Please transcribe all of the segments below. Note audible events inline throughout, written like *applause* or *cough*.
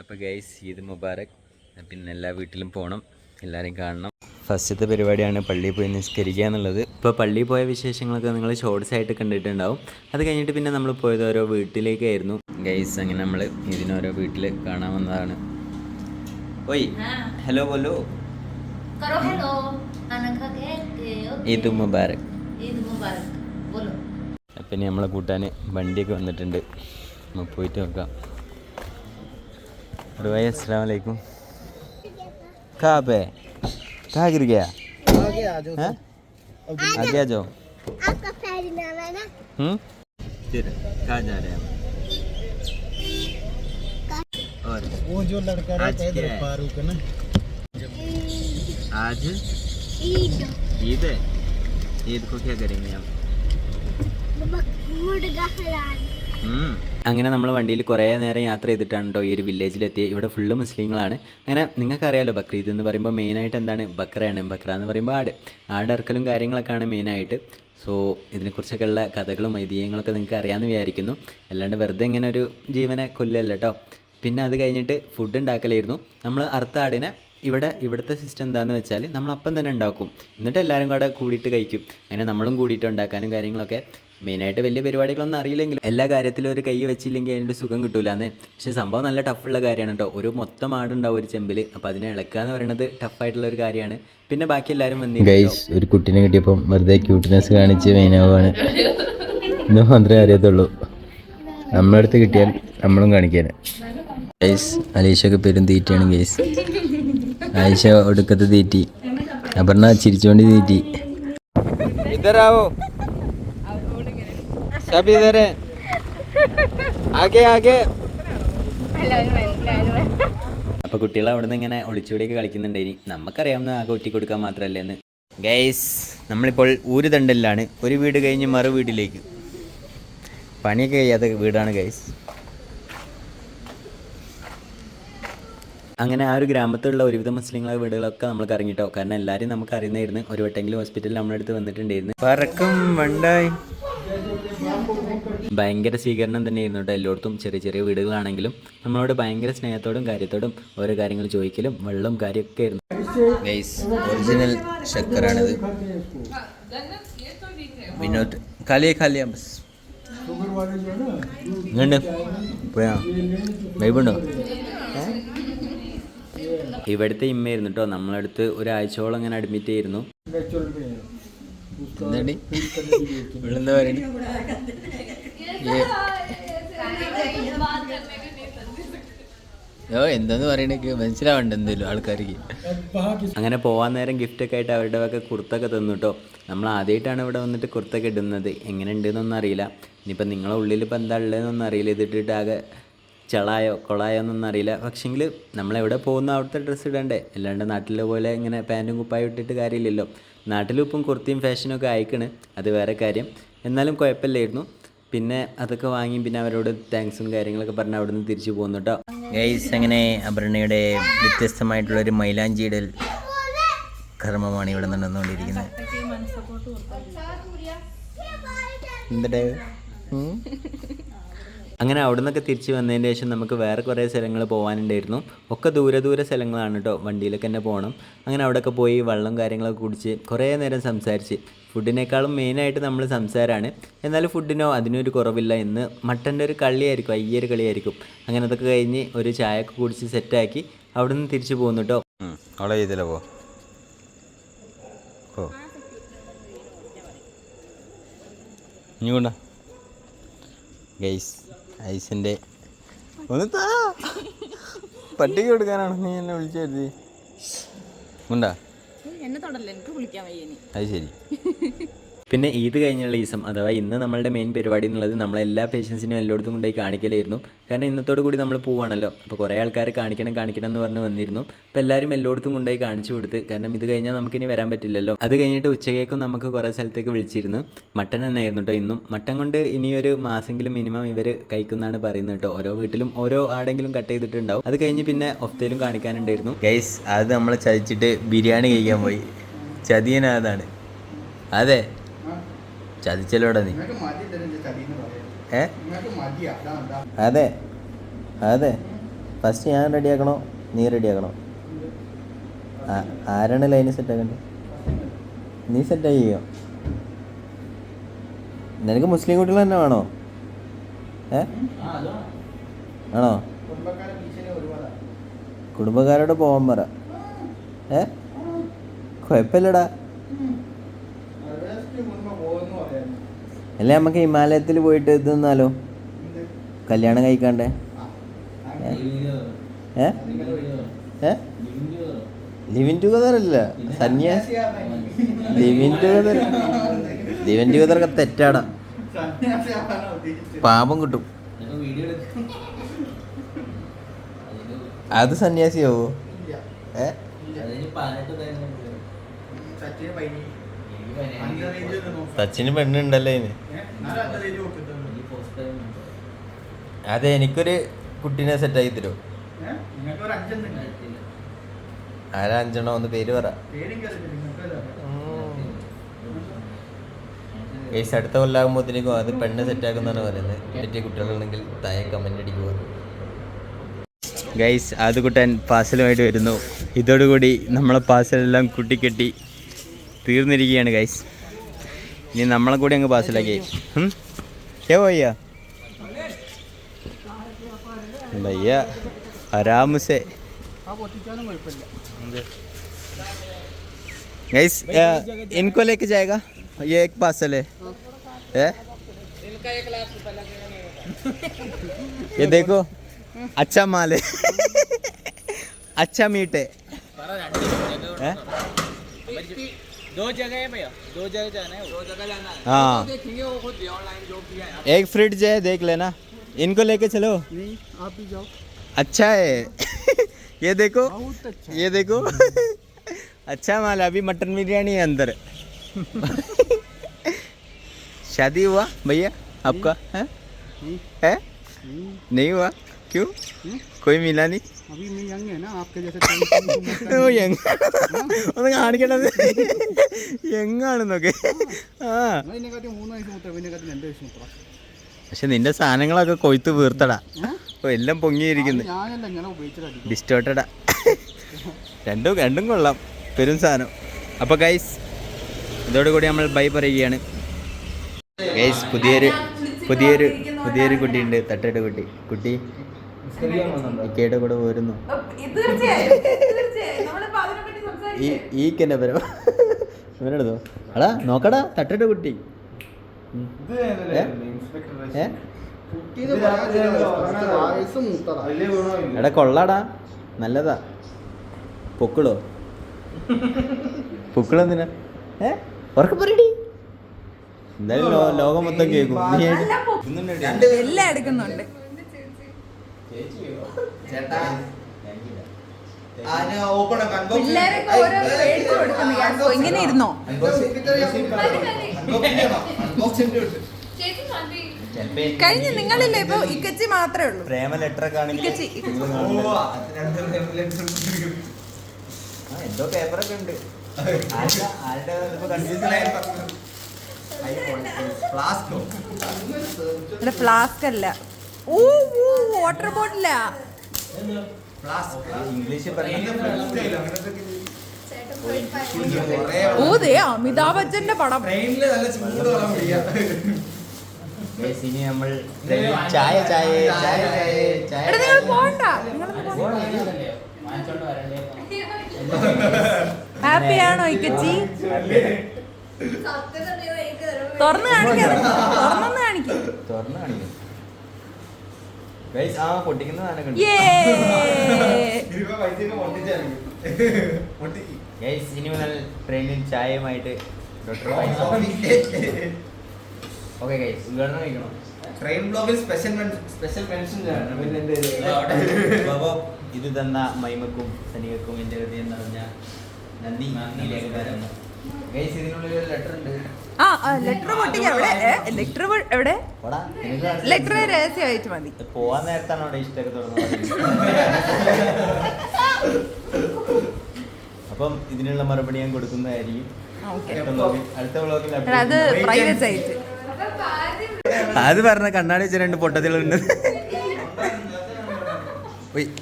അപ്പോൾ ഗൈസ് ഈദ് മുബാറക്. പിന്നെ എല്ലാ വീട്ടിലും പോകണം എല്ലാവരെയും കാണണം. ഫസ്റ്റത്തെ പരിപാടിയാണ് പള്ളിയിൽ പോയി നിസ്കരിക്കുക എന്നുള്ളത്. ഇപ്പോൾ പള്ളിയിൽ പോയ വിശേഷങ്ങളൊക്കെ നിങ്ങൾ ഷോർട്സ് ആയിട്ട് കണ്ടിട്ടുണ്ടാവും. അത് കഴിഞ്ഞിട്ട് പിന്നെ നമ്മൾ പോയത് ഓരോ വീട്ടിലേക്കായിരുന്നു. ഗൈസ് അങ്ങനെ നമ്മൾ ഇതിനോരോ വീട്ടിൽ കാണാൻ വന്നതാണ്. ഓയ് ഹലോ. ബോലോ ഈദ് മുബാറക്. ഇനി നമ്മളെ കൂട്ടാൻ വണ്ടിയൊക്കെ വന്നിട്ടുണ്ട്. നമുക്ക് പോയിട്ട് നോക്കാം. अरे भाई अस्सलाम वालेकुम कहाँ पे कहाँ गिर गया आगे आ जाओ आगे आ जाओ। आपका पैर है ना? हम्म फिर कहाँ जा रहे हैं और वो जो लड़का आज रहता है इधर फारूक है ना? आज? ईद। ईद है? ईद को क्या करेंगे हम? हलाल അങ്ങനെ നമ്മൾ വണ്ടിയിൽ കുറേ നേരം യാത്ര ചെയ്തിട്ടാണ് കേട്ടോ ഈ ഒരു വില്ലേജിലെത്തിയത് ഇവിടെ ഫുള്ള് മുസ്ലിങ്ങളാണ്. അങ്ങനെ നിങ്ങൾക്കറിയാലോ ബക്രീദ് എന്ന് പറയുമ്പോൾ മെയിനായിട്ട് എന്താണ്? ബക്രയാണ്. ബക്ര എന്ന് പറയുമ്പോൾ ആട്. ആട് ഇറക്കലും കാര്യങ്ങളൊക്കെയാണ് മെയിനായിട്ട് സോ ഇതിനെക്കുറിച്ചൊക്കെ ഉള്ള കഥകളും ഐതിഹ്യങ്ങളൊക്കെ നിങ്ങൾക്ക് അറിയാമെന്ന് വിചാരിക്കുന്നു. അല്ലാണ്ട് വെറുതെ ഇങ്ങനെ ഒരു ജീവനെ കൊല്ലല്ല കേട്ടോ പിന്നെ അത് കഴിഞ്ഞിട്ട് ഫുഡ് ഉണ്ടാക്കലായിരുന്നു. നമ്മൾ അറുത്ത ആടിനെ ഇവിടെ ഇവിടുത്തെ സിസ്റ്റം എന്താണെന്ന് വെച്ചാൽ നമ്മൾ അപ്പം തന്നെ ഉണ്ടാക്കും. എന്നിട്ട് എല്ലാവരും കൂടെ കൂടിയിട്ട് കഴിക്കും. അങ്ങനെ നമ്മളും കൂടിയിട്ട് ഉണ്ടാക്കാനും കാര്യങ്ങളൊക്കെ. മെയിനായിട്ട് വലിയ പരിപാടികളൊന്നും അറിയില്ലെങ്കിലും എല്ലാ കാര്യത്തിലും ഒരു കൈ വെച്ചില്ലെങ്കിൽ അതിന്റെ സുഖം കിട്ടൂലെന്ന്. പക്ഷേ സംഭവം നല്ല ടഫുള്ള കാര്യമാണ് കേട്ടോ ഒരു മൊത്തം ആടുണ്ടാവും ഒരു ചെമ്പിൽ അപ്പോൾ അതിനെ ഇളക്കുക എന്ന് പറയുന്നത് ടഫായിട്ടുള്ള ഒരു കാര്യമാണ്. പിന്നെ ബാക്കി എല്ലാവരും ഗൈസ് ഒരു കുട്ടീനെ കിട്ടിയപ്പം വെറുതെ ക്യൂട്ട്നെസ് കാണിച്ച് മെയിനാവാണ് ഇന്ന് മാത്രമേ അറിയത്തുള്ളൂ. നമ്മളടുത്ത് കിട്ടിയാൽ നമ്മളും കാണിക്കാൻ ഗൈസ് അലീഷൊക്കെ പെരും തീറ്റയാണ് ഗൈസ് ആയിഷ ഒടുക്കത്ത് തീറ്റി. അപർണ ചിരിച്ചുകൊണ്ട് തീറ്റി. ഇതറാവോ सब इधर है आगे आगे അപ്പൊ കുട്ടികൾ അവിടെ നിന്ന് ഇങ്ങനെ ഒളിച്ചുകൂടിയൊക്കെ കളിക്കുന്നുണ്ടായിനി നമുക്കറിയാവുന്ന ആകെ ഒറ്റി കൊടുക്കാൻ മാത്രമല്ലേ എന്ന് ഗൈസ് നമ്മളിപ്പോൾ ഊര് തണ്ടലിലാണ് ഒരു വീട് കഴിഞ്ഞ് മറു വീട്ടിലേക്ക് പണിയൊക്കെ കഴിയാത്ത വീടാണ് ഗൈസ് അങ്ങനെ ആ ഒരു ഗ്രാമത്തിലുള്ള ഒരുവിധ മുസ്ലിങ്ങളെ വീടുകളൊക്കെ നമ്മൾ കറങ്ങിട്ടോ കാരണം എല്ലാവരും നമുക്ക് അറിയുന്നതായിരുന്നു ഒരു വട്ടെങ്കിലും ഹോസ്പിറ്റലിൽ നമ്മുടെ അടുത്ത് വന്നിട്ടുണ്ടായിരുന്നു പറക്കും വണ്ടായി ഭയങ്കര സ്വീകരണം തന്നെയായിരുന്നു കേട്ടോ എല്ലായിടത്തും. ചെറിയ ചെറിയ വീടുകളാണെങ്കിലും നമ്മളോട് ഭയങ്കര സ്നേഹത്തോടും കാര്യത്തോടും ഓരോ കാര്യങ്ങൾ ചോദിക്കലും വെള്ളവും കാര്യമൊക്കെ ആയിരുന്നു. ഒറിജിനൽ ശക്കറാണിത് വിനോദ് കാലിയെ കാലിയാ ബസ് ഇങ്ങണ്ട്. പോയാ. വൈബുണ്ടോ ഇവിടുത്തെ ഇമ്മയായിരുന്നു കേട്ടോ. നമ്മളടുത്ത് ഒരാഴ്ചയോളം അങ്ങനെ അഡ്മിറ്റ് ആയിരുന്നു എന്താണ്? ഇവളെന്താ പറയണേ? ഓ എന്താന്ന് പറയണേക്ക്? മനസ്സിലാവണ്ട എന്തേലും ആൾക്കാർക്ക്? അങ്ങനെ പോവാൻ നേരം ഗിഫ്റ്റൊക്കെ ആയിട്ട് അവരുടെ വക കുർത്തൊക്കെ തന്നു കേട്ടോ നമ്മൾ ആദ്യമായിട്ടാണ് ഇവിടെ വന്നിട്ട് കുർത്തൊക്കെ ഇടുന്നത്. എങ്ങനെ ഉണ്ടെന്നൊന്നും അറിയില്ല. ഇനിയിപ്പോൾ നിങ്ങളെ ഉള്ളിൽ ഇപ്പം എന്താ ഉള്ളതെന്നൊന്നും അറിയില്ല. ഇതിട്ടിട്ട് ആകെ ചളായോ കൊളായോ എന്നൊന്നും അറിയില്ല പക്ഷെങ്കിൽ നമ്മളെവിടെ പോകുന്ന അവിടുത്തെ ഡ്രസ്സ് ഇടണ്ടേ? അല്ലാണ്ട് നാട്ടിലെ പോലെ ഇങ്ങനെ പാന്റും കുപ്പായും ഇട്ടിട്ട് കാര്യമില്ലല്ലോ. നാട്ടിലും ഇപ്പം കുർത്തിയും ഫാഷനും ഒക്കെ അയക്കണ് അത് വേറെ കാര്യം. എന്നാലും കുഴപ്പമില്ലായിരുന്നു. പിന്നെ അതൊക്കെ വാങ്ങി പിന്നെ അവരോട് താങ്ക്സും കാര്യങ്ങളൊക്കെ പറഞ്ഞ് അവിടെ നിന്ന് തിരിച്ചു പോകുന്നു കേട്ടോ ഗൈസ് അങ്ങനെ അപർണയുടെ വ്യത്യസ്തമായിട്ടുള്ള ഒരു മൈലാഞ്ചിയിടൽ കർമ്മമാണ് ഇവിടെ നടന്നുകൊണ്ടിരിക്കുന്നത്. എന്താ അങ്ങനെ അവിടെ നിന്നൊക്കെ തിരിച്ച് വന്നതിന് ശേഷം നമുക്ക് വേറെ കുറേ സ്ഥലങ്ങൾ പോകാനുണ്ടായിരുന്നു ഒക്കെ ദൂരെ ദൂരെ സ്ഥലങ്ങളാണ് കേട്ടോ വണ്ടിയിലൊക്കെ തന്നെ പോകണം അങ്ങനെ അവിടെയൊക്കെ പോയി വെള്ളം കാര്യങ്ങളൊക്കെ കുടിച്ച് കുറേ നേരം സംസാരിച്ച്. ഫുഡിനേക്കാളും മെയിനായിട്ട് നമ്മൾ സംസാരമാണ് എന്നാലും ഫുഡിനോ അതിനൊരു കുറവില്ല. ഇന്ന് മട്ടന്റെ ഒരു കളിയായിരിക്കും അയ്യൊരു കളിയായിരിക്കും. അങ്ങനെ അതൊക്കെ കഴിഞ്ഞ് ഒരു ചായയൊക്കെ കുടിച്ച് സെറ്റാക്കി അവിടെ നിന്ന് തിരിച്ചു പോകുന്നു കേട്ടോ ഇനി കൊണ്ടാ. ഗൈസ് ഐസിന്റെ ഒന്ന് താ. പട്ടിക്ക് കൊടുക്കാനാണ് നീ എന്നെ വിളിച്ചു വരുത്തി ഉണ്ടാ എന്നെ തൊടല്ലേ? എനിക്ക് വിളിക്കാൻ വയ്യ അത് ശരി. പിന്നെ ഈദ് കഴിഞ്ഞുള്ള ദിവസം അഥവാ ഇന്ന് നമ്മളുടെ മെയിൻ പരിപാടി എന്നുള്ളത് നമ്മളെല്ലാ പേഷ്യൻസിനും എല്ലായിടത്തും കൊണ്ടുപോയി കാണിക്കലായിരുന്നു. കാരണം ഇന്നത്തോടു കൂടി നമ്മൾ പോവാണല്ലോ. അപ്പോൾ കുറേ ആൾക്കാർ കാണിക്കണം കാണിക്കണം എന്ന് പറഞ്ഞ് വന്നിരുന്നു. അപ്പോൾ എല്ലാവരും എല്ലായിടത്തും കൊണ്ടുപോയി കാണിച്ചു കൊടുത്ത്. കാരണം ഇത് കഴിഞ്ഞാൽ നമുക്കിനി വരാൻ പറ്റില്ലല്ലോ. അത് കഴിഞ്ഞിട്ട് ഉച്ചയ്ക്കേക്കും നമുക്ക് കുറേ സ്ഥലത്തേക്ക് വിളിച്ചിരുന്നു. മട്ടൻ തന്നെയായിരുന്നു കേട്ടോ ഇന്നും. മട്ടൻ കൊണ്ട് ഇനിയൊരു മാസമെങ്കിലും മിനിമം ഇവർ കഴിക്കുന്നതാണ് പറയുന്നത് കേട്ടോ ഓരോ വീട്ടിലും ഓരോ ആടെങ്കിലും കട്ട് ചെയ്തിട്ടുണ്ടാവും. അത് കഴിഞ്ഞ് പിന്നെ ഒഫ്തയിലും കാണിക്കാനുണ്ടായിരുന്നു. ഗൈസ് അത് നമ്മൾ ചതിച്ചിട്ട് ബിരിയാണി കഴിക്കാൻ പോയി. ചതിയനാതാണ്. അതെ. ചതിച്ചല്ലോടാ നീ? ഏ? അതാ. അതാ. ഫസ്റ്റ് ഞാൻ റെഡിയാക്കണോ? നീ റെഡിയാക്കണോ? ആരാണ് ലൈന് സെറ്റാക്കണ്ടേ? നീ സെറ്റായി ചെയ്യോ നിനക്ക് മുസ്ലിം കുട്ടികൾ തന്നെ വേണോ? ഏ? ആണോ? കുടുംബക്കാരോട് പോകാൻ പറ. ഏ? കുഴപ്പമില്ലടാ. അല്ലേ നമുക്ക് ഹിമാലയത്തിൽ പോയിട്ട് ഇത് നിന്നാലോ കല്യാണം കഴിക്കാണ്ടേ. ഏ? ഏ? ലിവിൻ ടുഗദർ അല്ല. സന്യാസി ലിവിൻ ടുഗദർ. ലിവിൻ ടുഗദർ ഒക്കെ തെറ്റാടാ. പാപം കിട്ടും. അത് സന്യാസിയാവോ? ഏ? സച്ചിന് പെണ്ണുണ്ടല്ലേ ഇതിന് അതെ എനിക്കൊരു കുട്ടീനെ തരുമോ നിങ്ങൾക്ക് ഒരു അഞ്ചെണ്ണം ആരാ അഞ്ചെണ്ണോ? ഒന്ന് പേര് പറ. കേസ് അടുത്ത കൊല്ലാകുമ്പോഴത്തേക്കും അത് പെണ്ണ് സെറ്റ് ആക്കുന്നാണ് പറയുന്നത്. പറ്റിയ കുട്ടികളുണ്ടെങ്കിൽ താഴെ കമന്റ് അടിക്കുക ഗൈസ് അത് കുട്ടൻ പാസലുമായിട്ട് വരുന്നു. ഇതോടുകൂടി നമ്മളെ പാസലെല്ലാം കുട്ടിക്കെട്ടി തീർന്നിരിക്കുകയാണ് ഗൈസ്. ഇനി നമ്മളെ കൂടി അങ്ങ് പാസലാക്കി ഉം? ക്യാ ഭയ്യ ഭയ്യ ആരാമസേ गैस इनको लेके जाएगा ये एक पार्सल है है ये देखो अच्छा माल है अच्छा मीट है हैं? दो जगह है भैया दो जगह जाना है दो जगह जाना है। हाँ। देखेंगे वो खुद ऑनलाइन जो भी है। एक फ्रिज है देख लेना। इनको लेके चलो। नहीं आप भी जाओ। *laughs* अच्छा है। ये देखो। बहुत अच्छा ये देखो। अच्छा माल अभी मटन बिरयानी है अंदर। *laughs* शादी हुआ भैया आपका है? है? नहीं हुआ क्यों कोई मिला नहीं अभी मैं यंग है ना आपके जैसे ഓ യങ് ഒന്ന് കാണിക്കണത് യങ്ങാണെന്നൊക്കെ ആ ഇതിനെക്കാട്ടി മൂന്ന് വയസ്സ് മുത്ര ഇതിനെക്കാട്ടി രണ്ട് വയസ്സ് മുത്ര പക്ഷെ നിന്റെ സാധനങ്ങളൊക്കെ കൊയ്ത്ത് വീർത്തടാ ഓ എല്ലാം പൊങ്ങിയിരിക്കുന്നു ഞാനല്ല ഇങ്ങനെ ഉപയോഗിച്ചത് ഡിസ്റ്റോർട്ടഡാ രണ്ടും രണ്ടും കൊള്ളാം പെരും സാധനം അപ്പോൾ ഗൈസ് ഇതോടുകൂടി നമ്മൾ ബൈ പറയുകയാണ് ഗൈസ് പുതിയൊരു പുതിയൊരു പുതിയൊരു കുട്ടിയുണ്ട് തട്ടയുടെ കുട്ടി. കുട്ടി ഇക്കയുടെ കൂടെ പോരുന്നു. ഈ ഈ കെന്നെ അടാ ഇവനെടുത്തോ. അടാ നോക്കടാ തട്ടയുടെ കുട്ടി. എടാ കൊള്ളാടാ. നല്ലതാ. പൊക്കിളോ? *laughs* പൊക്കിളെന്തിനാ? ഏ? ഉറക്കം പറയടി. എന്തായാലും ലോകം മൊത്തം കേൾക്കും. നീ എല്ലാം എടുക്കുന്നുണ്ട്. ഇങ്ങനെ ഇരുന്നോ? കഴിഞ്ഞ് നിങ്ങളില്ലേ ഇപ്പൊ ഇക്കച്ചി മാത്രമേ ഉള്ളൂ. പ്രേമ ലെറ്റർ ഒക്കെ ഇക്കച്ചി ആ, എന്തോ പേപ്പറൊക്കെ ഉണ്ട്. ആരുടെ- ആയി. അല്ല ഫ്ലാസ്ക് അല്ല. ഓ ഓ വാട്ടർ ബോട്ടിലാ ഓ ദേ അമിതാഭ് ബച്ചന്റെ പടം. ഇനി നമ്മൾ ചായ ചായ ചായ ചായ ചായ എടാ നിങ്ങൾ പോണ്ട നിങ്ങളൊന്ന് പോണ്ട ഹാപ്പി തുറന്ന് കാണിക്കും തുറന്ന് കാണിക്കും. ഗൈസ് ആ പൊട്ടിക്കുന്ന സാധനം കണ്ടു. ഏ ഗൈസ് ഇനി മുതൽ ട്രെയിനിൽ ചായയുമായിട്ട് ഡോക്ടർ ഓക്കെ ഗൈസ് ഉദ്ഘാടനം കഴിക്കണം. ട്രെയിൻ ബ്ലോഗിൽ സ്പെഷ്യൽ സ്പെഷ്യൽ മെൻഷൻ ഇത് തന്ന മൈമക്കും സനികക്കും എന്റെ ഹൃദയം നിറഞ്ഞ നന്ദി. നന്ദി. രേഖകാരം ഗൈസ് ഇതിനുള്ളിൽ ഒരു ലെറ്റർ ഉണ്ട്. ആ ലെറ്റർ പൊട്ടിക്ക എവിടെ? ലെറ്റർ എവിടെ പോടാ, ലെറ്റർ രഹസ്യമായിട്ട് മതി. പോവാൻ നേരത്താണ് അവിടെ ഇഷ്ടമൊക്കെ അപ്പം ഇതിനുള്ള മറുപടി ഞാൻ കൊടുക്കുന്നതായിരിക്കും. ഓക്കെ. അടുത്ത എടാ അത് പ്രൈവറ്റ് ആയിട്ട് അത് പറഞ്ഞ കണ്ണാടി വെച്ച രണ്ട് പൊട്ടത്തിലുണ്ട്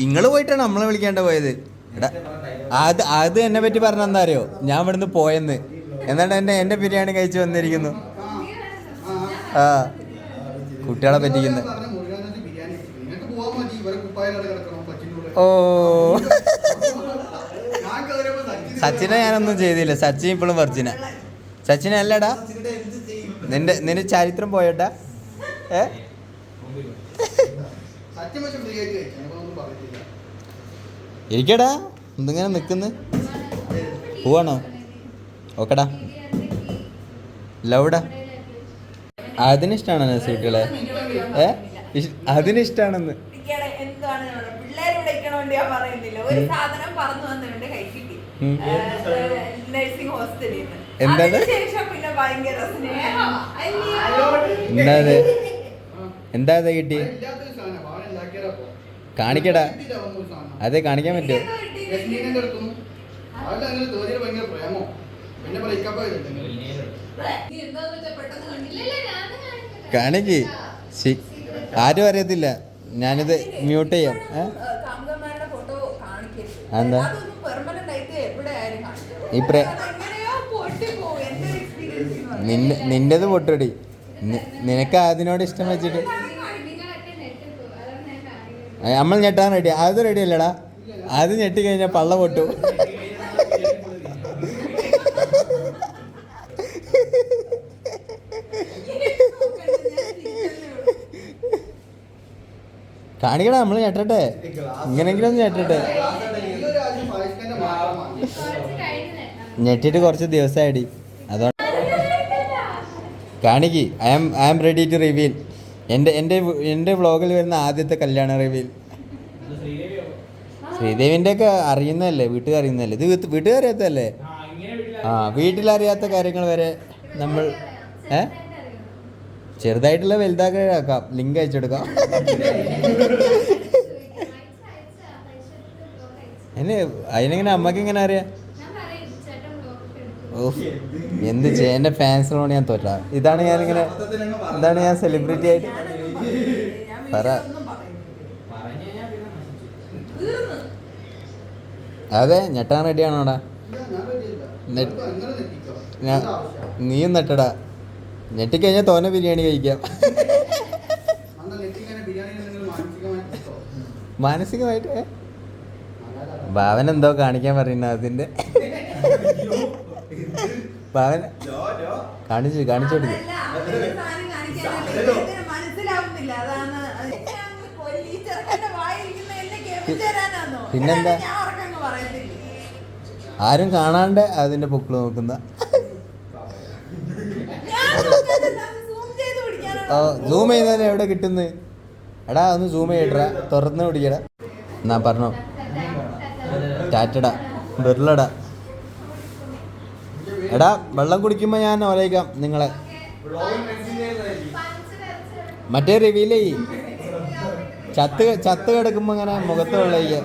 നിങ്ങൾ *laughs* പോയിട്ടാണ് നമ്മളെ വിളിക്കാണ്ട് പോയത്? എടാ അത് അത് എന്നെ പറ്റി പറഞ്ഞ എന്താ അറിയോ ഞാൻ ഇവിടുന്ന് പോയെന്ന്. എന്നിട്ട് എന്നെ എന്റെ ബിരിയാണി കഴിച്ചു വന്നിരിക്കുന്നു. ആ. കുട്ടികളെ പറ്റിക്കുന്നു. ഓ. സച്ചിനെ ഞാനൊന്നും ചെയ്തില്ല. സച്ചിൻ ഇപ്പോഴും വർജിന സച്ചിനെ അല്ലടാ. നിന്റെ നിന്റെ ചരിത്രം പോയട്ടാ. ഏ? ഇരിക്കടാ. എന്തിങ്ങനെ നിൽക്കുന്നു? പോവാണോ? ഓക്കെടാ. ലൗഡാ. അതിനിഷ്ടാണോ നസീട്ടുകളെ ഏ? അതിനിഷ്ടാണെന്ന്. എന്താണ് എന്താ കിട്ടി? കാണിക്കടാ. അതെ കാണിക്കാൻ പറ്റുമോ? കാണിക്ക്. ആരും അറിയത്തില്ല. ഞാനിത് മ്യൂട്ട് ചെയ്യാം. എന്താ. ഈ പ്രേ- നിന്റേത് പൊട്ടടി. നിനക്ക് അതിനോട് ഇഷ്ടം വെച്ചിട്ട്. നമ്മൾ ഞെട്ടാൻ റെഡി അത് റെഡി അല്ലടാ. അത് ഞെട്ടി കഴിഞ്ഞാൽ പള്ള പൊട്ടു. കാണിക്കടാ നമ്മൾ ഞെട്ടട്ടെ. ഇങ്ങനെങ്കിലും ഞെട്ടട്ടെ. ഞെട്ടിട്ട് കുറച്ച് ദിവസമായിടി അതോ കാണിക്ക്. I am I am ready to reveal എന്റെ എന്റെ എന്റെ വ്ളോഗിൽ വരുന്ന ആദ്യത്തെ കല്യാണ റിവീൽ ശ്രീദേവിന്റെ ഒക്കെ അറിയുന്നതല്ലേ? വീട്ടുകാർ അറിയുന്നതല്ലേ? ഇത് വീട്ട് വീട്ടുകാർ അറിയാത്തതല്ലേ ആ വീട്ടിലറിയാത്ത കാര്യങ്ങൾ വരെ നമ്മൾ ഏ? ചെറുതായിട്ടുള്ള വലുതാക്കാം ലിങ്ക് അയച്ചെടുക്കാം അതിന് അതിനെങ്ങനെ അമ്മയ്ക്ക് എങ്ങനെ അറിയാം? എന്ത് ചെയ്യാ എന്റെ ഫാൻസിനോട് ഞാൻ തോറ്റാ. ഇതാണ് ഞാൻ ഇങ്ങനെ ഇതാണ് ഞാൻ സെലിബ്രിറ്റി ആയിട്ട് പറ. അതെ ഞെട്ടാൻ റെഡിയാണോടാ? നീയും നെട്ടടാ ഞെട്ടിക്കഴിഞ്ഞാൽ തോനെ ബിരിയാണി കഴിക്കാം. മാനസികമായിട്ട് ഭാവന എന്തോ കാണിക്കാൻ പറയുന്ന അതിന്റെ ഭാവൻ കാണിച്ചു കാണിച്ചു കൊടുക്കും? പിന്നെന്താ? ആരും കാണാണ്ട് അതിന്റെ പൊക്കിൾ നോക്കുന്ന. സൂം ചെയ്യുന്നതിന് എവിടെ കിട്ടുന്നത് എടാ ഒന്ന് സൂം ചെയ്യട്ടാ. തുറന്ന് പിടിക്കടാ. എന്നാ പറഞ്ഞോ. ടാറ്റടാ ബെർലടാ എടാ വെള്ളം കുടിക്കുമ്പോൾ ഞാൻ ഓലയിക്കാം നിങ്ങളെ. മറ്റേ ചെയ്യ്. ചത്ത് ചത്ത് കിടക്കുമ്പോൾ ഇങ്ങനെ മുഖത്ത് വെള്ളയിക്കാം